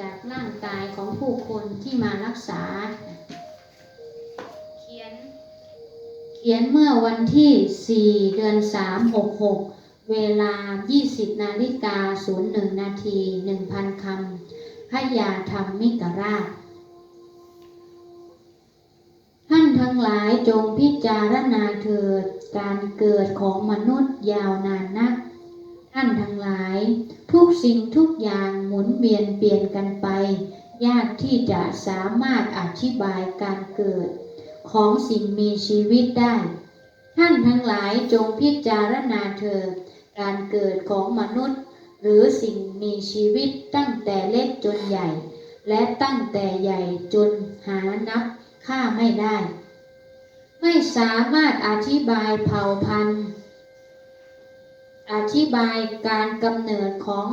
จากร่างกายของผู้คนที่มารักษา เขียน เขียนเมื่อวันที่ 4 เดือน 3 66 เวลา 20 นาฬิกา 01 นาที 1,000 คำพยาธรรมมิกราช ท่านทั้งหลายจงพิจารณาเถิดการเกิดของมนุษย์ยาวนานนัก ท่านทั้งหลาย ทุกสิ่งทุกอย่างหมุนเวียนเปลี่ยนกันไป ยากที่จะสามารถอธิบายการเกิด ของสิ่งมีชีวิตได้ ท่านทั้งหลายจงพิจารณาเถิดการเกิดของมนุษย์ หรือสิ่งมีชีวิตตั้งแต่เล็กจนใหญ่ และตั้งแต่ใหญ่จนหานับค่าไม่ได้ ไม่สามารถอธิบายเผ่าพันธุ์ อธิบายการกำเนิดของ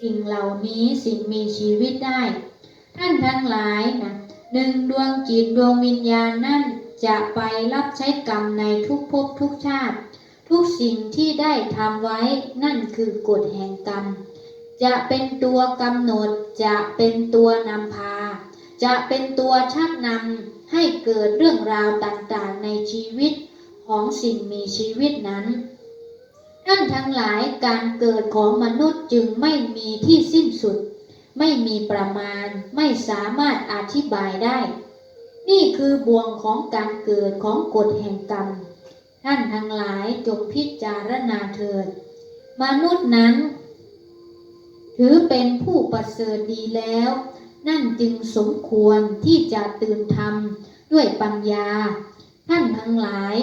สิ่งเหล่านี้สิ่งมีชีวิตได้ ท่านทั้งหลายนะหนึ่งดวงจิตดวงวิญญาณนั่นจะไปรับใช้กรรมในทุกภพทุกชาติ ทุกสิ่งที่ได้ทำไว้นั่นคือกฎแห่งกรรม จะเป็นตัวกำหนดจะเป็นตัวนำพา จะเป็นตัวชักนำให้เกิดเรื่องราวต่างๆในชีวิตของสิ่งมีชีวิตนั้น ท่านทั้งหลายการเกิดของมนุษย์จึงไม่มีที่สิ้นสุด ไม่มีประมาณไม่สามารถอธิบายได้ นี่คือบ่วงของการเกิดของกฎแห่งกรรม ท่านทั้งหลายจงพิจารณาเถิด มนุษย์นั้น ถือเป็นผู้ประเสริฐดีแล้ว นั่นจึงสมควรที่จะตื่นธรรมด้วยปัญญา ท่านทั้งหลาย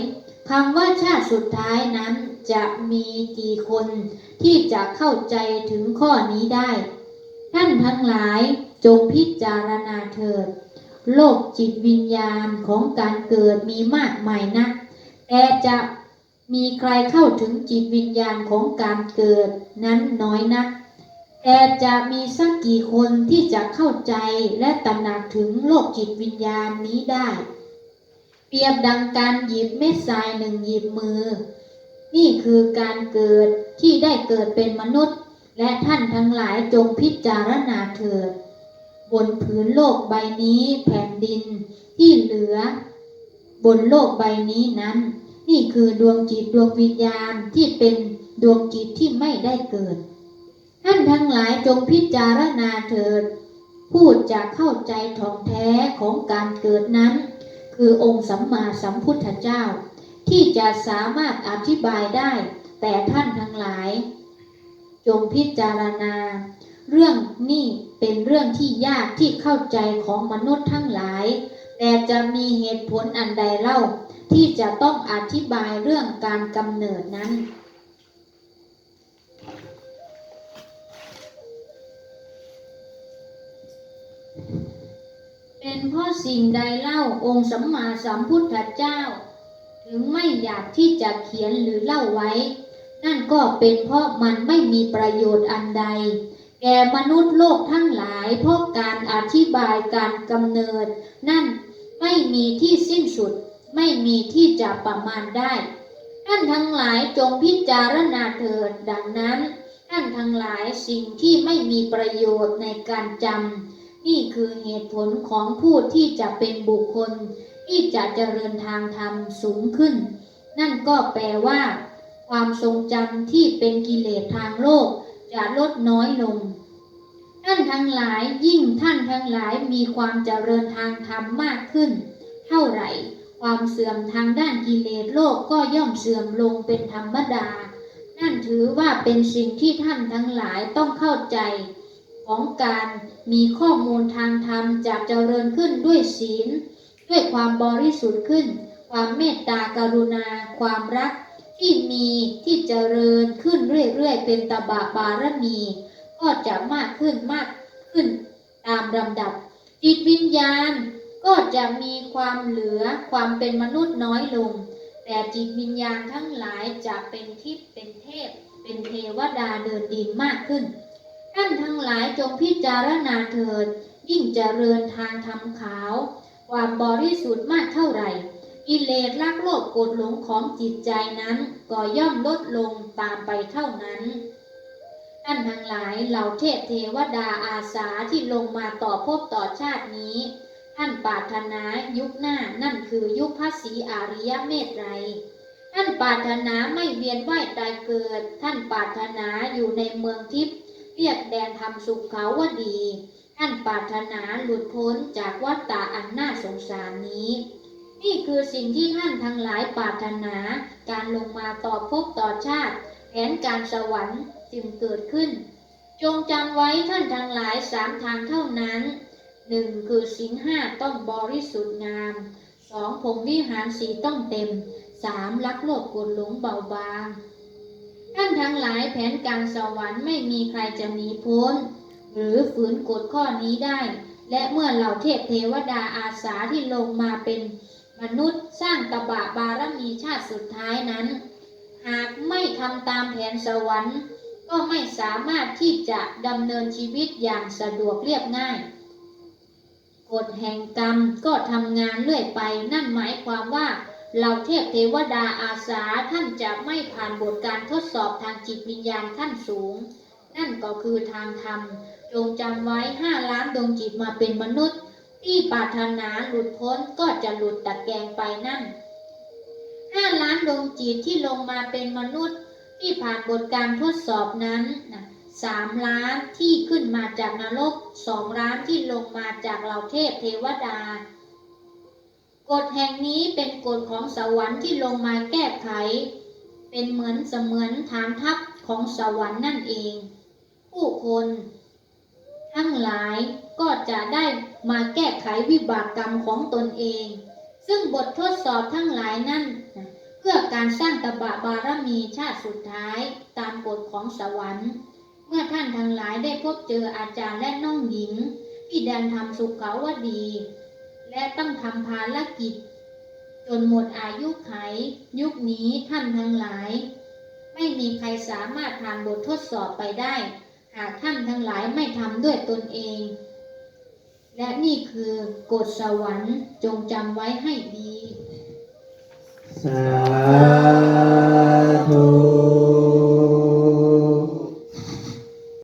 คำว่าชาติสุดท้ายนั้น จะมีกี่คนที่จะเข้าใจถึงข้อนี้ได้ ท่านทั้งหลายจงพิจารณาเถิด โลกจิตวิญญาณของการเกิดมีมากมายนักแต่จะมีใครเข้าถึงจิตวิญญาณของการเกิดนั้นน้อยนักแต่จะมีสักกี่คนที่จะเข้าใจและตระหนักถึงโลกจิตวิญญาณนี้ได้ เปรียบดังการหยิบเม็ดทรายหนึ่งหยิบมือ นี่คือการเกิดที่ได้เกิดเป็นมนุษย์ และท่านทั้งหลายจงพิจารณาเถิด บนผืนโลกใบนี้แผ่นดินที่เหลือ บนโลกใบนี้นั้น นี่คือดวงจิตดวงวิญญาณที่เป็นดวงจิตที่ไม่ได้เกิด ท่านทั้งหลายจงพิจารณาเถิดพูดจะเข้าใจถ่องแท้ของการเกิดนั้น คือองค์สัมมาสัมพุทธเจ้า ที่จะสามารถอธิบายได้ แต่ท่านทั้งหลาย จงพิจารณา เรื่องนี้เป็นเรื่องที่ยากที่เข้าใจของมนุษย์ทั้งหลาย แต่จะมีเหตุผลอันใดเล่า ที่จะต้องอธิบายเรื่องการกำเนิดนั้นเป็นเพราะสิ่งใดเล่าองค์สัมมาสัมพุทธเจ้า ถึงไม่อยากที่จะเขียนหรือเล่าไว้ นั่นก็เป็นเพราะมันไม่มีประโยชน์อันใด แก่มนุษย์โลกทั้งหลาย เพราะการอธิบายการกำเนิด นั่นไม่มีที่สิ้นสุด ไม่มีที่จะประมาณได้ ท่านทั้งหลายจงพิจารณาเถิดดังนั้น ท่านทั้งหลายสิ่งที่ไม่มีประโยชน์ในการจำนี่คือเหตุผลของผู้ที่จะเป็นบุคคล ที่จะเจริญทางธรรมสูงขึ้น นั่นก็แปลว่า ความทรงจำที่เป็นกิเลสทางโลกจะลดน้อยลง ท่านทั้งหลายยิ่งท่านทั้งหลายมีความเจริญทางธรรมมากขึ้น เท่าไหร่ ความเสื่อมทางด้านกิเลสโลกก็ย่อมเสื่อมลงเป็นธรรมดา นั่นถือว่าเป็นสิ่งที่ท่านทั้งหลายต้องเข้าใจ ของการมีข้อมูลทางธรรมจะเจริญขึ้นด้วยศีล ด้วยความบริสุทธิ์ขึ้น ความเมตตากรุณา ความรักที่มีที่เจริญขึ้นเรื่อยๆ เป็นตบะบารมี ก็จะมากขึ้นมากขึ้นตามลำดับ จิตวิญญาณก็จะมีความเหลือความเป็นมนุษย์น้อยลง แต่จิตวิญญาณทั้งหลายจะเป็นทิพย์เป็นเทพ เป็นเทวดาเดินดินมากขึ้น ท่านทั้งหลายจงพิจารณาเถิด ยิ่งเจริญทางธรรมขาว ความบริสุทธิ์มากเท่าไหร่กิเลสรักโลภโกรธหลงของจิตใจนั้น ก็ย่อมลดลงตามไปเท่านั้นท่านทั้งหลายเหล่าเทพเทวดาอาสาที่ลงมาต่อภพต่อชาตินี้ ท่านปาถนายุคหน้านั่นคือยุคพระศรีอาริยเมตไตรยท่านปาถนาไม่เวียนว่ายตายเกิด ท่านปาถนาอยู่ในเมืองทิพย์เรียบแดนธรรมสุขเขาว่าดี ท่านปรารถนาหลุดพ้นจากวัฏฏะอันน่าสงสารนี้ นี่คือสิ่งที่ท่านทั้งหลายปรารถนา การลงมาต่อภพต่อชาติแผนการสวรรค์จึงเกิดขึ้น จงจำไว้ท่านทั้งหลายสามทางเท่านั้นหนึ่งคือสิงห้าต้องบริสุทธิ์งามสองพรหมวิหารสีต้องเต็มสามลักโลภกดหลงเบาบางท่านทั้งหลายแผนการสวรรค์ไม่มีใครจะหนีพ้น หรือฝืนกฎข้อนี้ได้ และเมื่อเหล่าเทพเทวดาอาสาที่ลงมาเป็นมนุษย์สร้างตบะบารมีชาติสุดท้ายนั้น หากไม่ทำตามแผนสวรรค์ก็ไม่สามารถที่จะดำเนินชีวิตอย่างสะดวกเรียบง่าย กฎแห่งกรรมก็ทำงานเรื่อยไป นั่นหมายความว่าเหล่าเทพเทวดาอาสาท่านจะไม่ผ่านบทการทดสอบทางจิตวิญญาณขั้นสูง นั่นก็คือทางธรรม จงจำไว้ห้าล้านดวงจิตมาเป็นมนุษย์ ที่ปรารถนาหลุดพ้นก็จะหลุดตะแกงไปนั่นห้าล้านดวงจิตที่ลงมาเป็นมนุษย์ ที่ผ่านบทการทดสอบนั้นนะสามล้านที่ขึ้นมาจากนรกสองล้านที่ลงมาจากเหล่าเทพเทวดากฎแห่งนี้เป็นกฎของสวรรค์ที่ลงมาแก้ไข เป็นเหมือนเสมือนฐานทัพของสวรรค์นั่นเอง ผู้คน ทั้งหลายก็จะได้มาแก้ไขวิบากกรรมของตนเอง ซึ่งบททดสอบทั้งหลายนั่นเพื่อการสร้างตบะบารมีชาติสุดท้ายตามกฎของสวรรค์ เมื่อท่านทั้งหลายได้พบเจออาจารย์และน้องหญิงที่แดนทำสุขเขาวดี และต้องทำภารกิจ จนหมดอายุไข ยุคนี้ท่านทั้งหลาย ไม่มีใครสามารถผ่านบททดสอบไปได้ หากท่านทั้งหลายไม่ทำด้วยตนเอง และนี่คือกฎสวรรค์จงจำไว้ให้ดี สาธุ